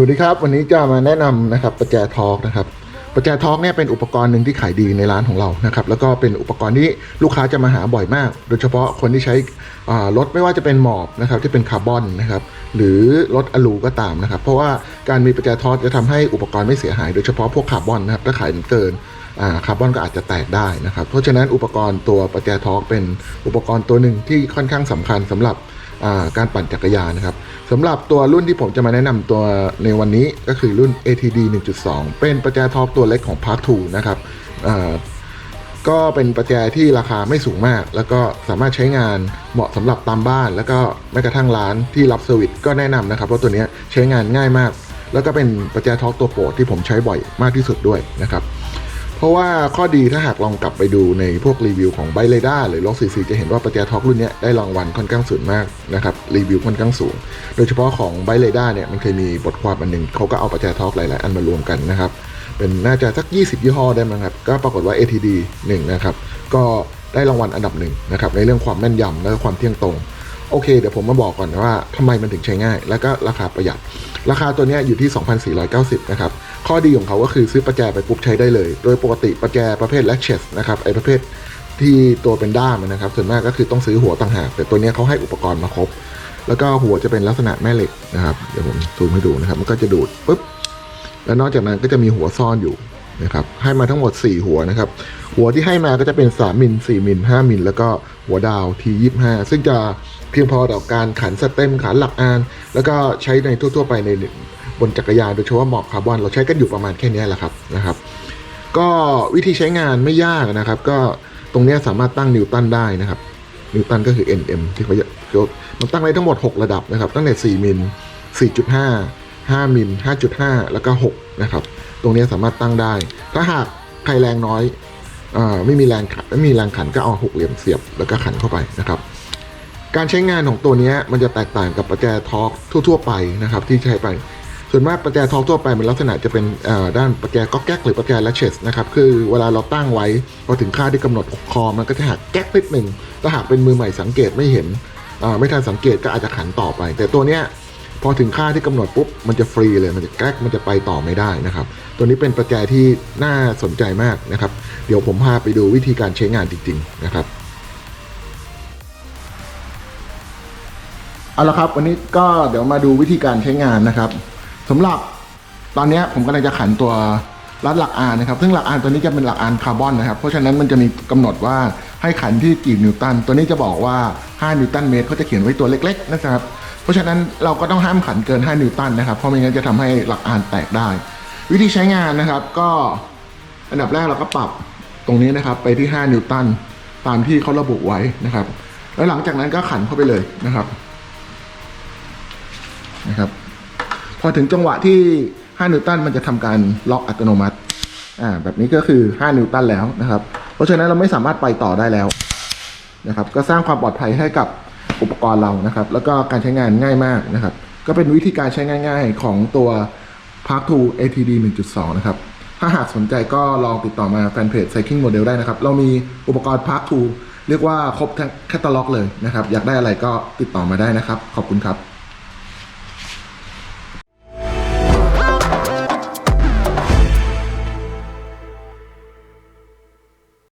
วัสดีครับ วันนี้จะมาแนะนำนะครับประแจทอกนะครับประแจทอกเนี่ยเป็นอุปกรณ์หนึ่งที่ขายดีในร้านของเรานะครับแล้วก็เป็นอุปกรณ์ที่ลูกค้าจะมาหาบ่อยมาก โดยเฉพาะคนที่ใช้อ่ารถไม่ว่าจะเป็นหมอบนะครับที่เป็นคาร์บอนนะครับหรือรถอลูก็ตามนะครับ เพราะว่าการมีประแจทอกจะทำให้อุปกรณ์ไม่เสียหาย โดยเฉพาะพวกคาร์บอนนะครับถ้าขายเกินอ่าคาร์บอนก็อาจจะแตกได้นะครับเพราะฉะนั้นอุปกรณ์ตัวประแจทอร์กเป็นอุปกรณ์ตัวหนึ่งที่ค่อนข้างสำคัญสำหรับ การปั่นจักรยานนะครับสำหรับตัวรุ่นที่ผมจะมาแนะนำตัวในวันนี้ก็คือรุ่น ATD 1.2 เป็นประแจทอร์กตัวเล็กของ Park 2นะครับก็เป็นประแจที่ราคาไม่สูงมาก แล้วก็สามารถใช้งานเหมาะสำหรับตามบ้าน แล้วก็แม้กระทั่งร้านที่รับเซอร์วิสก็แนะนำนะครับว่าตัวนี้ใช้งานง่ายมาก แล้วก็เป็นประแจทอร์กตัวโปรดที่ผมใช้บ่อยมากที่สุดด้วยนะครับ เพราะว่าข้อดีถ้าหากลองกลับไปดูในพวกรีวิวของไบเ r ด้าหรือล็อกซีซีจะเห็นว่าประแจท็อกรุ่นนี้ได้รางวัลค่อนข้างสูงมากนะครับรีวิวค่อนข้างสูง โดยเฉพาะของไบเ r ด้าเนี่ยมันเคยมีบทความอันหนึ่งเขาก็เอาประแจท็อกหลาย ๆ อันมารวมกันนะครับเป็นน่าจะสัก 20 ยี่ห้อได้มั้งครับ ก็ปรากฏว่า ATD 1นะครับก็ได้รางวัลอันดับหนึ่งนะครับในเรื่องความแม่นยำและความเที่ยงตรงโอเคเดี๋ยวผมมาบอกก่อนว่าทำไมมันถึงใช้ง่าย และก็ราคาประหยัด ราคาตัวนี้อยู่ที่ 2,490 นะครับ ข้อดีของเขาก็คือซื้อประแจไปปุ๊บใช้ได้เลย โดยปกติประแจประเภท latches นะครับไอประเภทที่ตัวเป็นด้ามนะครับ ส่วนมากก็คือต้องซื้อหัวต่างหาก แต่ตัวนี้เขาให้อุปกรณ์มาครบ แล้วก็หัวจะเป็นลักษณะแม่เหล็กนะครับ เดี๋ยวผมซูมให้ดูนะครับ มันก็จะดูดปุ๊บ แล้วนอกจากนั้นก็จะมีหัวซ่อนอยู่นะครับ ให้มาทั้งหมด 4 หัวนะครับ หัวที่ให้มาก็จะเป็น 3 มิล 4 มิล 5 มิล แล้วก็หัวดาว T25 ซึ่งจะเพียงพอต่อการขันสเต็มขันหลักอาน แล้วก็ใช้ในทั่ว ๆ ไปใน บนจักรยานโดยเฉพาะหมอบคาร์บอนเราใช้กันอยู่ประมาณแค่นี้แหละครับนะครับ ก็วิธีใช้งานไม่ยากนะครับ ก็ตรงนี้สามารถตั้งนิวตันได้นะครับนิวตันก็คือ NM ที่เขาจะมันตั้งได้ทั้งหมด 6 ระดับนะครับตั้งแต่4มิล4.5 5มิล5.5 แล้วก็ 6 นะครับ ตรงนี้สามารถตั้งได้ ถ้าหากใครแรงน้อยอไม่มีแรงขันไม่มีแรงขันก็เอาหกเหลี่ยมเสียบแล้วก็ขันเข้าไปนะครับ การใช้งานของตัวนี้มันจะแตกต่างกับประแจทอร์กทั่ว ๆ ไปนะครับ ที่ใช้ไป ส่วนมากประแจทอร์กทั่วไปมันลักษณะจะเป็นด้านประแจก๊อกแก๊กหรือประแจและเชสนะครับคือเวลาเราตั้งไว้พอถึงค่าที่กำหนดคอมันก็จะหักแก๊กนิดหนึ่งถ้าหากเป็นมือใหม่สังเกตไม่เห็นไม่ทันสังเกตก็อาจจะขันต่อไป แต่ตัวเนี้ยพอถึงค่าที่กำหนดปุ๊บมันจะฟรีเลยมันจะแก๊กมันจะไปต่อไม่ได้นะครับ ตัวนี้เป็นประแจที่น่าสนใจมากนะครับ เดี๋ยวผมพาไปดูวิธีการใช้งานจริง ๆ นะครับเอาละครับ วันนี้ก็เดี๋ยวมาดูวิธีการใช้งานนะครับ สำหรับตอนนี้ผมกำลังจะขันตัวรัดหลักอานนะครับ ซึ่งหลักอานตัวนี้จะเป็นหลักอานคาร์บอนนะครับ เพราะฉะนั้นมันจะมีกำหนดว่าให้ขันที่กี่นิวตัน ตัวนี้จะบอกว่า 5 นิวตันเมตรเขาจะเขียนไว้ตัวเล็กๆนะครับ เพราะฉะนั้นเราก็ต้องห้ามขันเกิน 5 นิวตันนะครับ เพราะไม่งั้นจะทำให้หลักอานแตกได้ วิธีใช้งานนะครับ ก็อันดับแรกเราก็ปรับตรงนี้นะครับ ไปที่ 5 นิวตันตามที่เขาระบุไว้นะครับ แล้วหลังจากนั้นก็ขันเข้าไปเลยนะครับนะครับ พอถึงจังหวะที่ 5 นิวตันมันจะทำการล็อกอัตโนมัติอ่าแบบนี้ก็คือ 5 นิวตันแล้วนะครับ เพราะฉะนั้นเราไม่สามารถไปต่อได้แล้วนะครับ ก็สร้างความปลอดภัยให้กับอุปกรณ์เรานะครับ แล้วก็การใช้งานง่ายมากนะครับ ก็เป็นวิธีการใช้ง่าย ๆ ของตัว Park 2 ATD 1.2 นะครับ ถ้าหากสนใจก็ลองติดต่อมาแฟนเพจ Cycling Model ได้นะครับ เรามีอุปกรณ์ Park 2เรียกว่าครบทั้งแคตตาล็อกเลยนะครับ อยากได้อะไรก็ติดต่อมาได้นะครับ ขอบคุณครับ